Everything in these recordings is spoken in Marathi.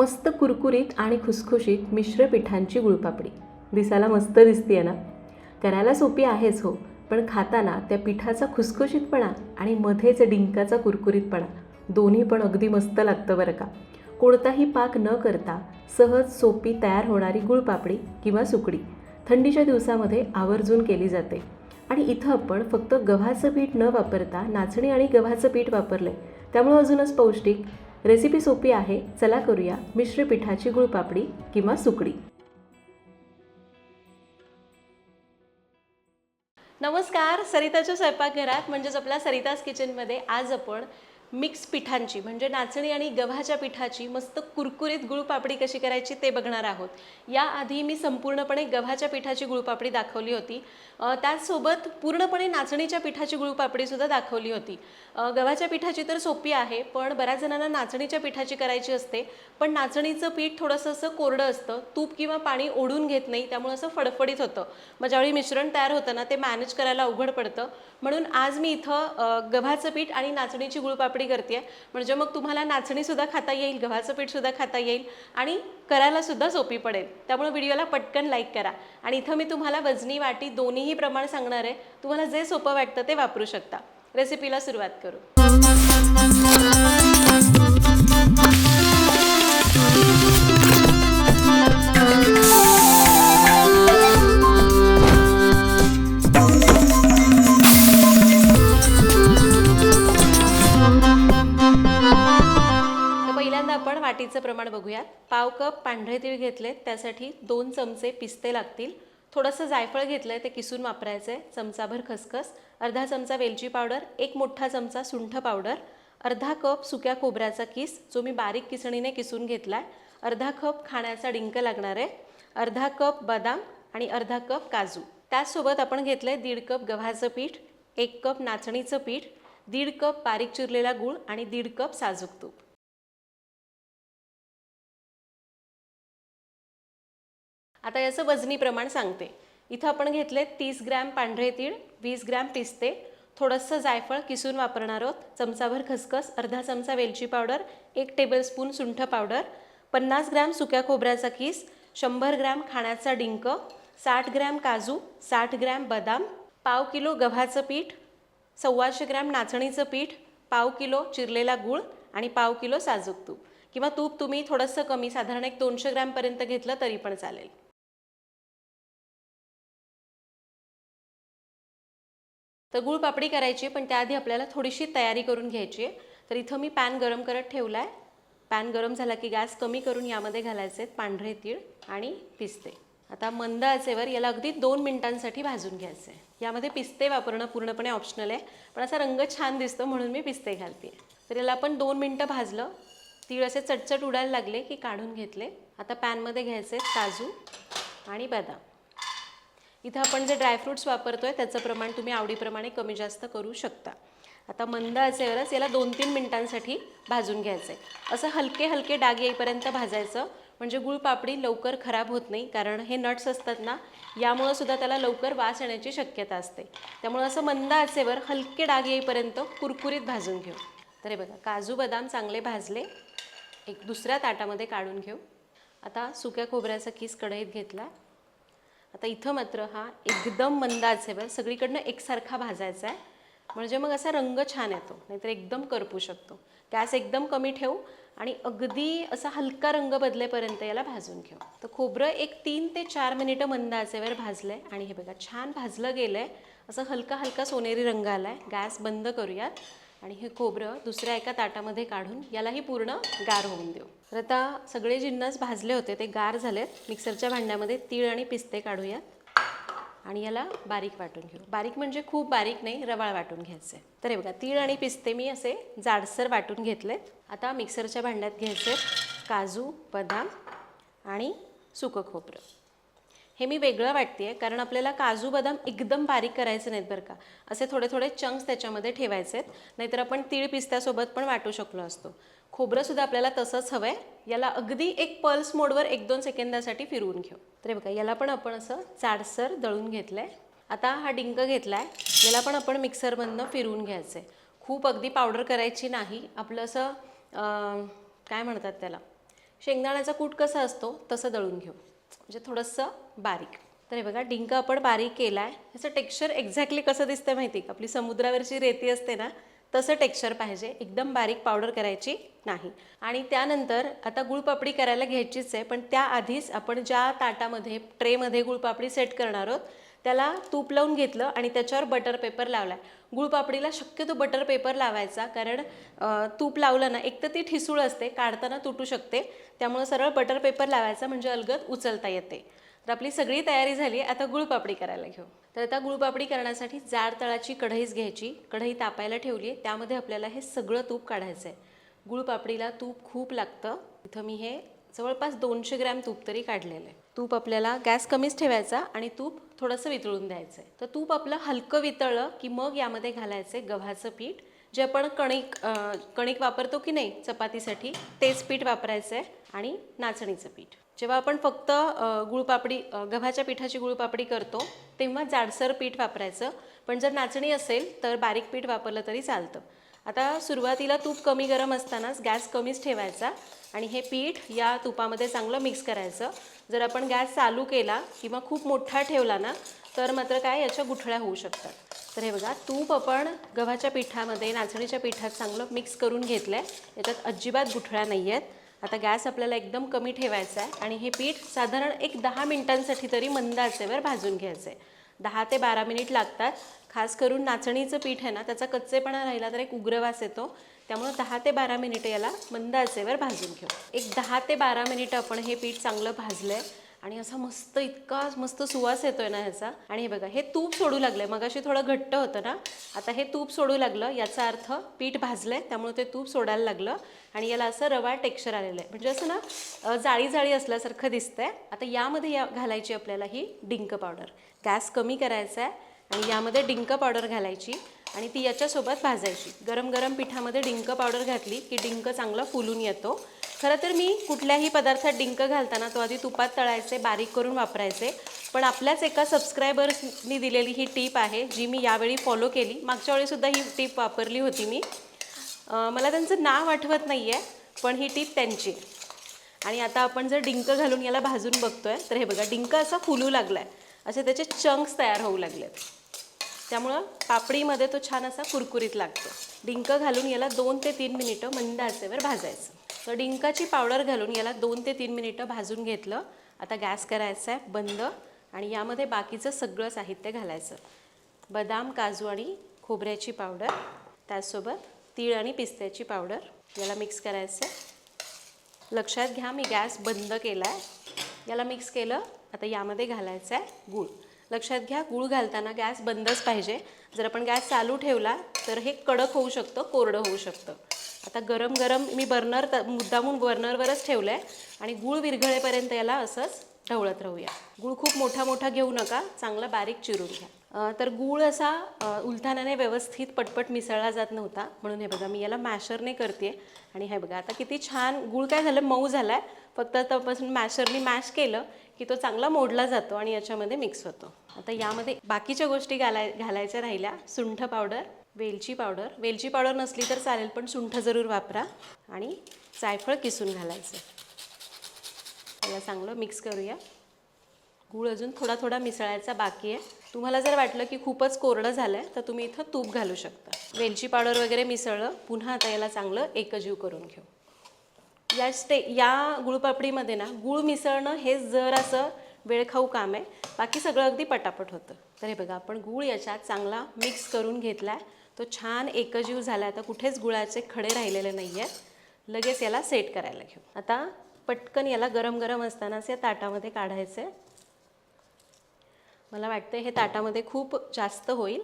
मस्त कुरकुरीत आणि खुसखुशीत मिश्र पिठांची गुळपापडी. दिसायला मस्त दिसतीये ना? करायला सोपी आहेच हो पण खाताना त्या पिठाचा खुसखुशीतपणा आणि मध्येच डिंकाचा कुरकुरीतपणा दोन्ही पण अगदी मस्त लागतं बरं का. कोणताही पाक न करता सहज सोपी तयार होणारी गुळपापडी किंवा सुकडी थंडीच्या दिवसामध्ये आवर्जून केली जाते. आणि इथं आपण फक्त गव्हाचं पीठ न वापरता नाचणी आणि गव्हाचं पीठ वापरलं आहे त्यामुळं अजूनच पौष्टिक रेसिपी सोपी आहे. चला करूया मिश्र पिठाची गुळपापडी किंवा सुकडी. नमस्कार. सरिताच्या स्वयंपाकघरात म्हणजेच आपल्या सरिताज किचनमध्ये आज आपण मिक्स पिठांची म्हणजे नाचणी आणि गव्हाच्या पिठाची मस्त कुरकुरीत गुळपापडी कशी करायची ते बघणार आहोत. याआधी मी संपूर्णपणे गव्हाच्या पिठाची गुळपापडी दाखवली होती. त्याचसोबत पूर्णपणे नाचणीच्या पिठाची गुळपापडीसुद्धा दाखवली होती. गव्हाच्या पिठाची तर सोपी आहे पण बऱ्याच जणांना नाचणीच्या पिठाची करायची असते. पण नाचणीचं पीठ थोडंसं असं कोरडं असतं तूप किंवा पाणी ओढून घेत नाही त्यामुळे असं फडफडीत होतं. मग ज्यावेळी मिश्रण तयार होतं ना ते मॅनेज करायला अवघड पडतं. म्हणून आज मी इथं गव्हाचं पीठ आणि नाचणीची गुळपापडी करते म्हणजे मग तुम्हाला नाचणीसुद्धा खाता येईल गव्हाचं पीठसुद्धा खाता येईल आणि करायला सुद्धा सोपी पडेल. त्यामुळे व्हिडिओला पटकन लाईक करा. आणि इथं मी तुम्हाला वजनी वाटी दोन्हीही प्रमाण सांगणार आहे. तुम्हाला जे सोपं वाटतं ते वापरू शकता. रेसिपीला सुरुवात करू. वाटीचं प्रमाण बघूयात. पाव कप पांढरे तीळ घेतले त्यासाठी दोन चमचे पिस्ते लागतील. थोडंसं जायफळ घेतलंय ते किसून वापरायचं आहे चमचाभर खसखस. अर्धा चमचा वेलची पावडर. एक मोठा चमचा सुंठ पावडर. अर्धा कप सुक्या खोबऱ्याचा किस जो मी बारीक किसणीने किसून घेतला आहे अर्धा कप खाण्याचा डिंक लागणार आहे. अर्धा कप बदाम आणि अर्धा कप काजू. त्याचसोबत आपण घेतलं आहे दीड कप गव्हाचं पीठ एक कप नाचणीचं पीठ दीड कप बारीक चिरलेला गूळ आणि दीड कप साजूक तूप. आता याचं वजनी प्रमाण सांगते. इथं आपण घेतले तीस ग्रॅम पांढरे तीळ वीस ग्रॅम पिस्ते थोडंसं जायफळ किसून वापरणार आहोत चमचाभर खसखस अर्धा चमचा वेलची पावडर एक टेबलस्पून सुंठ पावडर पन्नास ग्रॅम सुक्या खोबऱ्याचा किस शंभर ग्रॅम खाण्याचा डिंक साठ ग्रॅम काजू साठ ग्रॅम बदाम पाव किलो गव्हाचं पीठ सव्वाशे ग्रॅम नाचणीचं पीठ पाव किलो चिरलेला गूळ आणि पाव किलो साजूक तूप. किंवा तूप तुम्ही थोडंसं कमी साधारण एक दोनशे ग्रॅमपर्यंत घेतलं तरी पण चालेल. तर गुळ पापडी करायची आहे, पण त्याआधी आपल्याला थोडीशी तयारी करून घ्यायची आहे. तर इथं मी पॅन गरम करत ठेवला आहे पॅन गरम झाला की गॅस कमी करून यामध्ये घालायचे आहेत पांढरे तीळ आणि पिस्ते. आता मंद आचेवर याला अगदी दोन मिनिटांसाठी भाजून घ्यायचं आहे. यामध्ये पिस्ते वापरणं पूर्णपणे ऑप्शनल आहे पण असा रंग छान दिसतो म्हणून मी पिस्ते घालते तर याला आपण दोन मिनटं भाजलं. तीळ असे चटचट उडायला लागले की काढून घेतले. आता पॅनमध्ये घ्यायचे आहेत काजू आणि बदाम. इथं आपण जे ड्रायफ्रुट्स वापरतो आहे त्याचं प्रमाण तुम्ही आवडीप्रमाणे कमी जास्त करू शकता. आता मंद आचेवरच याला दोन तीन मिनिटांसाठी भाजून घ्यायचं आहे असं हलके हलके डाग येईपर्यंत भाजायचं. म्हणजे गुळपापडी लवकर खराब होत नाही कारण हे नट्स असतात ना यामुळं सुद्धा त्याला लवकर वास येण्याची शक्यता असते. त्यामुळं असं मंद आचेवर हलके डाग येईपर्यंत कुरकुरीत भाजून घेऊ. तर हे बघा काजू बदाम चांगले भाजले. एक दुसऱ्या ताटामध्ये काढून घेऊ. आता सुक्या खोबऱ्याचा किस कढईत घेतला. आता इथं मात्र हा एकदम मंदाच आहे बरं. सगळीकडनं एकसारखा भाजायचा आहे. म्हणजे मग असा रंग छान येतो. नाहीतर एकदम करपू शकतो. गॅस एकदम कमी ठेवू आणि अगदी असा हलका रंग बदलेपर्यंत याला भाजून घेऊ. तर खोबरं एक तीन ते चार मिनिटं मंद आचेवर भाजलं आहे आणि हे बघा छान भाजलं गेलं आहे असं हलका हलका सोनेरी रंग आला आहे गॅस बंद करूयात. आणि हे खोबरं दुसऱ्या एका ताटामध्ये काढून यालाही पूर्ण गार होऊन देऊ. तर आता सगळे जिन्नस भाजले होते ते गार झालेत. मिक्सरच्या भांड्यामध्ये तीळ आणि पिस्ते काढूयात. आणि याला बारीक वाटून घेऊ. बारीक म्हणजे खूप बारीक नाही रवाळ वाटून घ्यायचे. तर हे बघा तीळ आणि पिस्ते मी असे जाडसर वाटून घेतलेत. आता मिक्सरच्या भांड्यात घ्यायचे काजू बदाम आणि सुकं खोबरं. हे मी वेगळं वाटते कारण आपल्याला काजू बदाम एकदम बारीक करायचे नाहीत बरं का. असे थोडे थोडे चंक्स त्याच्यामध्ये ठेवायचे आहेत नाहीतर आपण तीळ पिस्त्यासोबत पण वाटू शकलो असतो. खोबरंसुद्धा आपल्याला तसंच हवं आहे याला अगदी एक पल्स मोडवर एक दोन सेकंदासाठी फिरवून घेऊ. तर बघा याला पण आपण असं जाडसर दळून घेतलं आहे आता हा डिंक घेतला आहे याला पण आपण मिक्सरमधनं फिरवून घ्यायचं आहे खूप अगदी पावडर करायची नाही आपलं असं काय म्हणतात त्याला शेंगदाण्याचा कूट कसा असतो तसं दळून घेऊ. म्हणजे थोडंसं बारीक. तर हे बघा डिंक आपण बारीक केला आहे ह्याचं टेक्स्चर एक्झॅक्टली कसं दिसतं माहिती आहे का? आपली समुद्रावरची रेती असते ना तसं टेक्स्चर पाहिजे. एकदम बारीक पावडर करायची नाही. आणि त्यानंतर आता गुळपापडी करायला घ्यायचीच आहे पण त्याआधीच आपण ज्या ताटामध्ये ट्रेमध्ये गुळपापडी सेट करणार आहोत त्याला तूप लावून घेतलं आणि त्याच्यावर बटर पेपर लावला गुळपापडीला शक्यतो बटर पेपर लावायचा कारण तूप लावलं ना एक तर ती ठिसूळ असते काढताना तुटू शकते. त्यामुळं सरळ बटर पेपर लावायचा म्हणजे अलगद उचलता येते. तर आपली सगळी तयारी झाली आता गुळपापडी करायला घेऊ. तर आता गुळपापडी करण्यासाठी जाड तळाची कढईच घ्यायची. कढई तापायला ठेवली आहे त्यामध्ये आपल्याला हे सगळं तूप काढायचं आहे गुळपापडीला तूप खूप लागतं. इथं मी हे जवळपास दोनशे ग्रॅम तूप तरी काढलेलं आहे तूप आपल्याला गॅस कमीच ठेवायचा आणि तूप थोडंसं वितळून द्यायचं आहे तर तूप आपलं हलकं वितळलं की मग यामध्ये घालायचं आहे गव्हाचं पीठ. जे आपण कणिक कणिक वापरतो की नाही चपातीसाठी तेच पीठ वापरायचं आहे आणि नाचणीचं पीठ. जेव्हा आपण फक्त गुळपापडी गव्हाच्या पिठाची गुळपापडी करतो तेव्हा जाडसर पीठ वापरायचं. पण जर नाचणी असेल तर बारीक पीठ वापरलं तरी चालतं. आता सुरुवातीला तूप कमी गरम असतानाच गॅस कमीच ठेवायचा आणि हे पीठ या तुपामध्ये चांगलं मिक्स करायचं. जर आपण गॅस चालू केला किंवा खूप मोठा ठेवला ना तर मात्र काय याच्या गुठळ्या होऊ शकतात. तर हे बघा तूप आपण गव्हाच्या पिठामध्ये नाचणीच्या पिठात चांगलं मिक्स करून घेतलं आहे याच्यात अजिबात गुठळ्या नाही आहेत आता गॅस आपल्याला एकदम कमी ठेवायचा आहे आणि हे पीठ साधारण एक दहा मिनिटांसाठी तरी मंद आचेवर भाजून घ्यायचं. आहे दहा ते बारा मिनिट लागतात. खास करून नाचणीचं पीठ आहे ना त्याचा कच्चेपणा राहिला तर एक उग्रवास येतो. त्यामुळं दहा ते बारा मिनिटं याला मंद आचेवर भाजून घेऊ. एक दहा ते बारा मिनिटं आपण हे पीठ चांगलं भाजलं आहे आणि असा मस्त इतका मस्त सुवास येतोय ना ह्याचा. आणि हे बघा हे तूप सोडू लागलंय. मगाशी थोडं घट्ट होतं ना. आता हे तूप सोडू लागलं. याचा अर्थ पीठ भाजलंय त्यामुळे ते तूप सोडायला लागलं. आणि याला असं रवा टेक्स्चर आलेलं आहे. म्हणजे असं ना जाळी जाळी असल्यासारखं दिसतंय. आता यामध्ये या घालायची आपल्याला ही डिंक पावडर. गॅस कमी करायचा आहे आणि यामध्ये डिंक पावडर घालायची आणि ती याच्यासोबत भाजायची. गरम गरम पिठामध्ये डिंक पावडर घातली की डिंक चांगला फुलून येतो. खरं तर मी कुठल्याही पदार्थात डिंक घालताना तो आधी तुपात तळायचे बारीक करून वापरायचे. पण आपल्याच एका सबस्क्रायबर्सनी दिलेली ही टीप आहे जी मी यावेळी फॉलो केली. मागच्या वेळीसुद्धा ही टीप वापरली होती मी. मला त्यांचं नाव आठवत नाही आहे पण ही टीप त्यांची. आणि आता आपण जर डिंक घालून याला भाजून बघतोय तर हे बघा डिंक असा फुलू लागला आहे असे त्याचे चंक्स तयार होऊ लागलेत. त्यामुळं पापडीमध्ये तो छान असा कुरकुरीत लागतो. डिंक घालून याला दोन ते तीन मिनिटं मंद आचेवर भाजायचं. तर डिंकाची पावडर घालून याला दोन ते तीन मिनिटं भाजून घेतलं. आता गॅस करायचा आहे बंद. आणि यामध्ये बाकीचं सगळं साहित्य घालायचं. बदाम काजू आणि खोबऱ्याची पावडर. त्याचसोबत तीळ आणि पिस्त्याची पावडर. याला मिक्स करायचं आहे. लक्षात घ्या मी गॅस बंद केला आहे. याला मिक्स केलं आता यामध्ये घालायचं आहे गूळ. लक्षात घ्या गूळ घालताना गॅस बंदच पाहिजे. जर आपण गॅस चालू ठेवला तर हे कडक होऊ शकतं कोरडं होऊ शकतं. आता गरम गरम मी बर्नर त मुद्दामून बर्नरवरच ठेवलं आहे आणि गूळ विरघळेपर्यंत याला असंच ढवळत राहूया. गूळ खूप मोठा मोठा घेऊ नका चांगला बारीक चिरून घ्या. तर गूळ असा अं, उलथाण्याने व्यवस्थित पटपट मिसळला जात नव्हता. म्हणून हे बघा मी याला मॅशरने करते आणि हे बघा आता किती छान गूळ काय झालं मऊ झाला आहे फक्त आतापासून मॅशरने मॅश केलं की तो चांगला मोडला जातो आणि याच्यामध्ये मिक्स होतो. आता यामध्ये बाकीच्या गोष्टी घालाय घालायच्या राहिल्या. सुंठ पावडर वेलची पावडर वेलची पावडर नसली तर चालेल पण सुंठ जरूर वापरा. आणि जायफळ किसून घालायचं. याला चांगलं मिक्स करूया. गूळ अजून थोडा थोडा मिसळायचा बाकी आहे. तुम्हाला जर वाटलं की खूपच कोरडं झालं आहे तर तुम्ही इथं तूप घालू शकता. वेलची पावडर वगैरे मिसळलं पुन्हा आता याला चांगलं एकजीव करून घेऊ. या स्टे या गुळपापडीमध्ये ना गुळ मिसळणं हे जर असं वेळखाऊ काम आहे. बाकी सगळं अगदी पटापट होतं. तर हे बघा आपण गूळ याच्यात चांगला मिक्स करून घेतला आहे तो छान एकजीव झाला आता कुठेच गुळाचे खडे राहिलेले नाही आहेत लगेच याला सेट करायला घेऊ. आता पटकन याला गरम गरम असतानाच या ताटामध्ये काढायचं आहे मला वाटतं हे ताटामध्ये खूप जास्त होईल.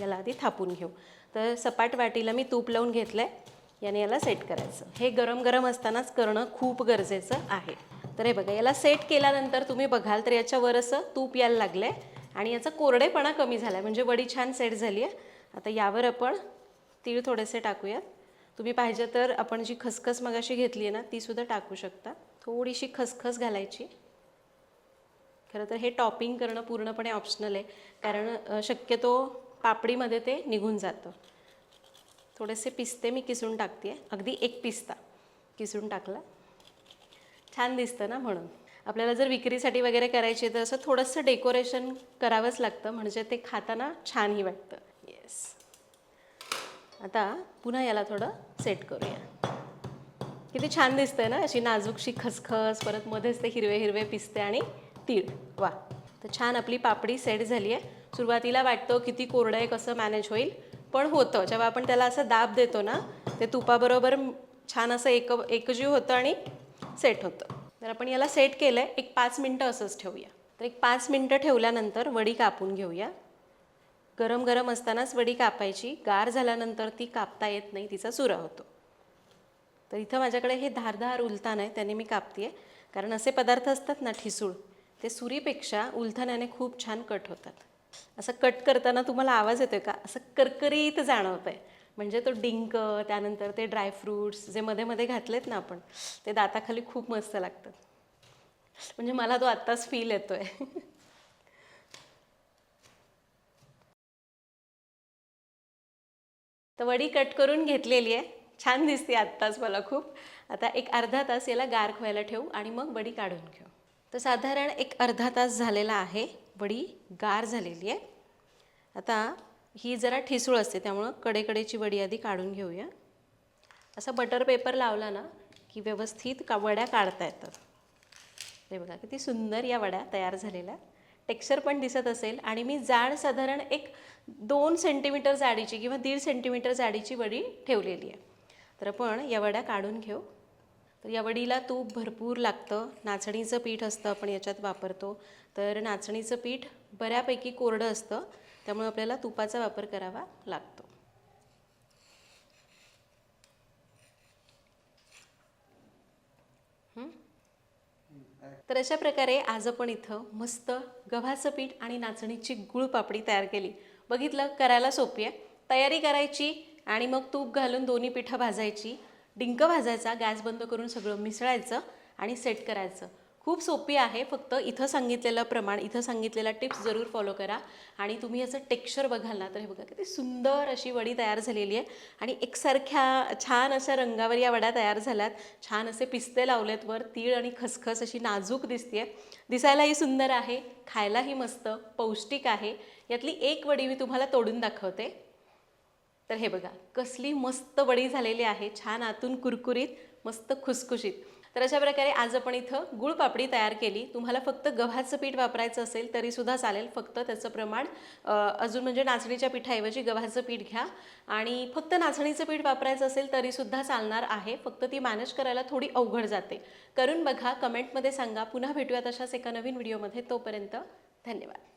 याला आधी थापून घेऊ. तर सपाट वाटीला मी तूप लावून घेतलं आहे याने याला सेट करायचं. हे गरम गरम असतानाच करणं खूप गरजेचं आहे. तर हे बघा याला सेट केल्यानंतर तुम्ही बघाल तर याच्यावर असं तूप यायला लागलं आहे आणि याचा कोरडेपणा कमी झाला आहे म्हणजे वडी छान सेट झाली आहे आता यावर आपण तीळ थोडेसे टाकूयात. तुम्ही पाहिजे तर आपण जी खसखस मगाशी घेतली आहे ना तीसुद्धा टाकू शकता. थोडीशी खसखस घालायची. खरं तर हे टॉपिंग करणं पूर्णपणे ऑप्शनल आहे. कारण शक्यतो पापडीमध्ये ते निघून जातं. थोडेसे पिस्ते मी किसून टाकते अगदी एक पिस्ता किसून टाकला. छान दिसतं ना म्हणून. आपल्याला जर विक्रीसाठी वगैरे करायची तर असं थोडंसं डेकोरेशन करावंच लागतं. म्हणजे ते खाताना छानही वाटतं. येस आता पुन्हा याला थोडं सेट करूया. किती छान दिसतंय ना? अशी नाजूकशी खसखस परत मध्येच ते हिरवे हिरवे पिस्ते आणि तीळ. वा तर छान आपली पापडी सेट झाली आहे. सुरुवातीला वाटतं किती कोरडं आहे कसं मॅनेज होईल. पण होतं. जेव्हा आपण त्याला असं दाब देतो ना ते तुपाबरोबर छान असं एक एकजीव होतं आणि सेट होतं. तर आपण याला सेट केलं आहे एक पाच मिनटं असंच ठेवूया. तर एक पाच मिनटं ठेवल्यानंतर वडी कापून घेऊया. गरम गरम असतानाच वडी कापायची. गार झाल्यानंतर ती कापता येत नाही तिचा चुरा होतो. तर इथं माझ्याकडे हे धारधार उलथान आहे त्याने मी कापते आहे कारण असे पदार्थ असतात ना ठिसूळ ते सुरीपेक्षा उलथाण्याने खूप छान कट होतात. असं कट करताना तुम्हाला आवाज येतोय का? असं करकरीत जाणवतं आहे म्हणजे तो डिंक त्यानंतर ते ड्रायफ्रूट्स जे मध्ये मध्ये घातलेत ना आपण ते दाताखाली खूप मस्त लागतात. म्हणजे मला तो आत्ताच फील येतोय. तर वडी कट करून घेतलेली आहे. छान दिसते आत्ताच मला खूप. आता एक अर्धा तास याला गार व्हायला ठेवू आणि मग वडी काढून घेऊ. तर साधारण एक अर्धा तास झालेला आहे. वडी गार झालेली आहे. आता ही जरा ठिसूळ असते त्यामुळं कडेकडेची वडी आधी काढून घेऊया. असा बटर पेपर लावला ना की व्यवस्थित का वड्या काढता येतात. हे बघा किती सुंदर या वड्या तयार झालेल्या. टेक्स्चर पण दिसत असेल आणि मी जाड साधारण एक दोन सेंटीमीटर जाडीची किंवा दीड सेंटीमीटर जाडीची वडी ठेवलेली आहे. तर आपण या वड्या काढून घेऊ. तर या वडीला तूप भरपूर लागतं. नाचणीचं पीठ असतं आपण याच्यात वापरतो. तर नाचणीचं पीठ बऱ्यापैकी कोरडं असतं. त्यामुळे आपल्याला तुपाचा वापर करावा लागतो. तर अशा प्रकारे आज आपण इथं मस्त गव्हाचं पीठ आणि नाचणीची गुळ पापडी तयार केली. बघितलं करायला सोपी आहे. तयारी करायची आणि मग तूप घालून दोन्ही पिठं भाजायची. डिंक भाजायचा गॅस बंद करून सगळं मिसळायचं आणि सेट करायचं. खूप सोपी आहे फक्त इथं सांगितलेलं प्रमाण इथं सांगितलेला टिप्स जरूर फॉलो करा. आणि तुम्ही याचं टेक्स्चर बघाल ना तर हे बघा किती सुंदर अशी वडी तयार झालेली आहे. आणि एकसारख्या छान अशा रंगावर या वड्या तयार झाल्यात. छान असे पिस्ते लावलेत वर तीळ आणि खसखस अशी नाजूक दिसते दिसायलाही सुंदर आहे खायलाही मस्त पौष्टिक आहे. यातली एक वडी मी तुम्हाला तोडून दाखवते. तर हे बघा कसली मस्त वडी झालेली आहे छान आतून कुरकुरीत मस्त खुसखुशीत. तर अशा प्रकारे आज आपण इथं गुळ पापडी तयार केली. तुम्हाला फक्त गव्हाचं पीठ वापरायचं असेल तरीसुद्धा चालेल. फक्त त्याचं प्रमाण अजून म्हणजे नाचणीच्या पिठाऐवजी गव्हाचं पीठ घ्या. आणि फक्त नाचणीचं पीठ वापरायचं असेल तरीसुद्धा चालणार आहे. फक्त ती मॅनेज करायला थोडी अवघड जाते. करून बघा कमेंटमध्ये सांगा. पुन्हा भेटूयात अशाच एका नवीन व्हिडिओमध्ये. तोपर्यंत धन्यवाद.